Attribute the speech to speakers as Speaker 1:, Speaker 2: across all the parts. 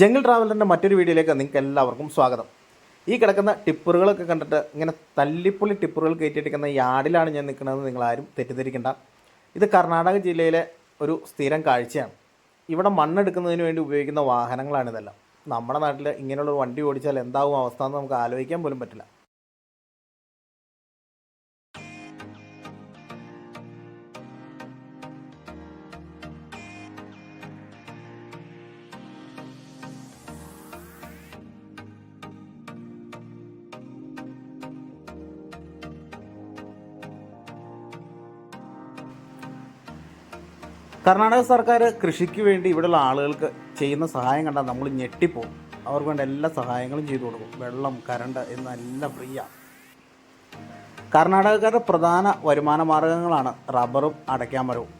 Speaker 1: Jungle ട്രാവലറിന്റെ മറ്റൊരു വീഡിയോയിലേക്ക് നിങ്ങൾക്ക് എല്ലാവർക്കും സ്വാഗതം. ഈ കിടക്കുന്ന ടിപ്പറുകളൊക്കെ കണ്ടിട്ട് ഇങ്ങനെ തല്ലിപ്പൊളി ടിപ്പറുകൾ കയറ്റിയിട്ടിരിക്കുന്ന യാർഡിലാണ് ഞാൻ നിൽക്കുന്നതെന്ന് നിങ്ങളാരും തെറ്റിദ്ധരിക്കേണ്ട. ഇത് കർണാടക ജില്ലയിലെ ഒരു സ്ഥിരം കാഴ്ചയാണ്. ഇവിടെ മണ്ണെടുക്കുന്നതിന് വേണ്ടി ഉപയോഗിക്കുന്ന വാഹനങ്ങളാണിതെല്ലാം നമ്മുടെ നാട്ടിൽ ഇങ്ങനെയുള്ള വണ്ടി ഓടിച്ചാൽ എന്താവും അവസ്ഥ എന്ന് നമുക്ക് ആലോചിക്കാൻ പോലും പറ്റില്ല. കർണാടക സർക്കാർ കൃഷിക്ക് വേണ്ടി ഇവിടെയുള്ള ആളുകൾക്ക് ചെയ്യുന്ന സഹായം കണ്ടാൽ നമ്മൾ ഞെട്ടിപ്പോകും അവർക്ക് വേണ്ട എല്ലാ സഹായങ്ങളും ചെയ്തു കൊടുക്കും. വെള്ളം കരണ്ട് എന്നെല്ലാം ഫ്രീയാണ് കർണാടകക്കാരുടെ പ്രധാന വരുമാന മാർഗങ്ങളാണ് റബ്ബറും അടയ്ക്കാമരവും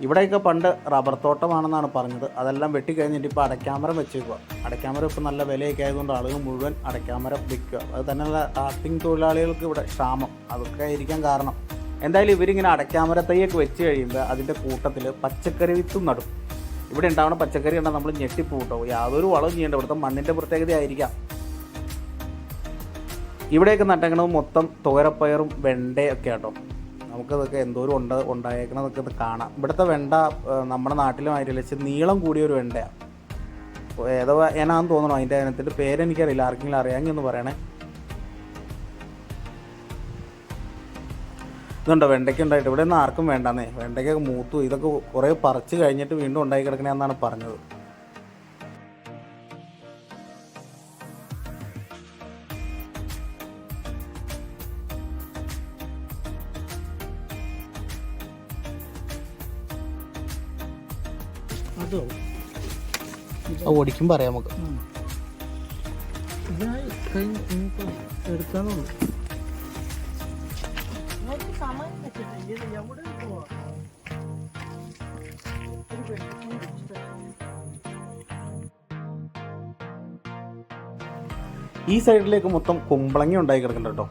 Speaker 1: ഇവിടെയൊക്കെ പണ്ട് റബ്ബർ തോട്ടമാണെന്നാണ് പറഞ്ഞത്. അതെല്ലാം വെട്ടിക്കഴിഞ്ഞിട്ട് ഇപ്പോൾ അടയ്ക്കാമരം വെച്ചേക്കുക അടയ്ക്കാമരം ഇപ്പോൾ നല്ല വിലയൊക്കെ ആയതുകൊണ്ട് ആളുകൾ മുഴുവൻ അടയ്ക്കാമരം വിൽക്കുക. അത് തന്നെയുള്ള ടാപ്പിംഗ് തൊഴിലാളികൾക്ക് ഇവിടെ ക്ഷാമം. അതൊക്കെ ആയിരിക്കാൻ കാരണം. എന്തായാലും ഇവരിങ്ങനെ അടയ്ക്കാമര തൈയൊക്കെ വെച്ച് കഴിയുമ്പോൾ അതിന്റെ കൂട്ടത്തിൽ പച്ചക്കറി വിത്തും നടും. ഇവിടെ ഉണ്ടാവുന്ന പച്ചക്കറി കണ്ടാൽ നമ്മൾ ഞെട്ടിപ്പൂട്ടോ. യാതൊരു വളവും ചെയ്യേണ്ട. ഇവിടുത്തെ മണ്ണിന്റെ പ്രത്യേകത ആയിരിക്കാം. ഇവിടെയൊക്കെ നട്ടേക്കണത് മൊത്തം തോരപ്പയറും വെണ്ടയൊക്കെ ആട്ടോ. നമുക്കതൊക്കെ എന്തോരം ഉണ്ട് ഉണ്ടായേക്കണതൊക്കെ ഇത് കാണാം. ഇവിടുത്തെ വെണ്ട നമ്മുടെ നാട്ടിലും ഇച്ചിരി നീളം കൂടിയ ഒരു വെണ്ടയാണ് ഏതോ ഏനാന്ന് തോന്നണോ? അതിന്റെ അതിനകത്തിന്റെ പേരെനിക്കറിയില്ല. ആർക്കെങ്കിലും അറിയാമെങ്കിൽ ഒന്ന് പറയണേ. ഇതുണ്ടോ? വെണ്ടയ്ക്ക ഉണ്ടായിട്ട് ഇവിടെ ഒന്നും ആർക്കും വേണ്ടെന്നേ. വെണ്ടയ്ക്കൊക്കെ മൂത്തു. ഇതൊക്കെ കുറേ പറിച്ചു കഴിഞ്ഞിട്ട് വീണ്ടും ഉണ്ടായി കിടക്കണേ എന്നാണ്
Speaker 2: പറഞ്ഞത്.
Speaker 1: ഓടിക്കും പറയാം നമുക്ക്.
Speaker 2: ഇതിനായി
Speaker 1: ഈ സൈഡിലേക്ക് മൊത്തം കുമ്പളങ്ങ ഉണ്ടായി കിടക്കുന്നുണ്ട് കേട്ടോ.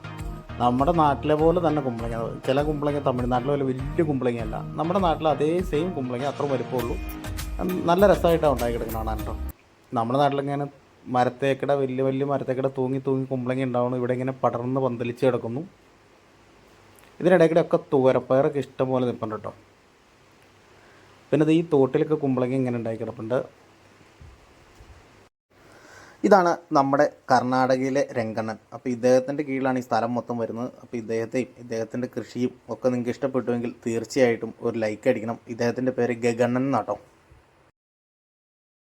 Speaker 1: നമ്മുടെ നാട്ടിലെ പോലെ തന്നെ കുമ്പളങ്ങ. ചില കുമ്പളങ്ങ തമിഴ്നാട്ടിലെ പോലെ വലിയ കുമ്പളങ്ങയല്ല. നമ്മുടെ നാട്ടിൽ അതേ സെയിം കുമ്പളങ്ങ അത്ര വലുപ്പമുള്ളൂ. നല്ല രസമായിട്ടാണ് ഉണ്ടായി കിടക്കുന്നത് കാണാൻ കേട്ടോ. നമ്മുടെ നാട്ടിലിങ്ങനെ മരത്തേക്കട വലിയ വലിയ മരത്തേക്കട തൂങ്ങി തൂങ്ങി കുമ്പളങ്ങ ഉണ്ടാവണം. ഇവിടെ ഇങ്ങനെ പടർന്ന് പന്തലിച്ച് കിടക്കുന്നു. ഇതിനിടയ്ക്കിടെ ഒക്കെ തൂരപ്പയറൊക്കെ ഇഷ്ടംപോലെ നിൽപ്പുണ്ട് കേട്ടോ. പിന്നെ ഇത് ഈ തോട്ടിലൊക്കെ കുമ്പളങ്ങ ഇങ്ങനെ ഉണ്ടാക്കി കിടപ്പുണ്ട്. ഇതാണ് നമ്മുടെ കർണാടകയിലെ രംഗണ്ണൻ. അപ്പോൾ ഇദ്ദേഹത്തിന്റെ കീഴിലാണ് ഈ സ്ഥലം മൊത്തം വരുന്നത്. അപ്പോൾ ഇദ്ദേഹത്തെയും ഇദ്ദേഹത്തിന്റെ കൃഷിയും ഒക്കെ നിങ്ങൾക്ക് ഇഷ്ടപ്പെട്ടുവെങ്കിൽ തീർച്ചയായിട്ടും ഒരു ലൈക്ക് അടിക്കണം. ഇദ്ദേഹത്തിന്റെ പേര് ഗഗണ്ണൻ എന്നാട്ടോ.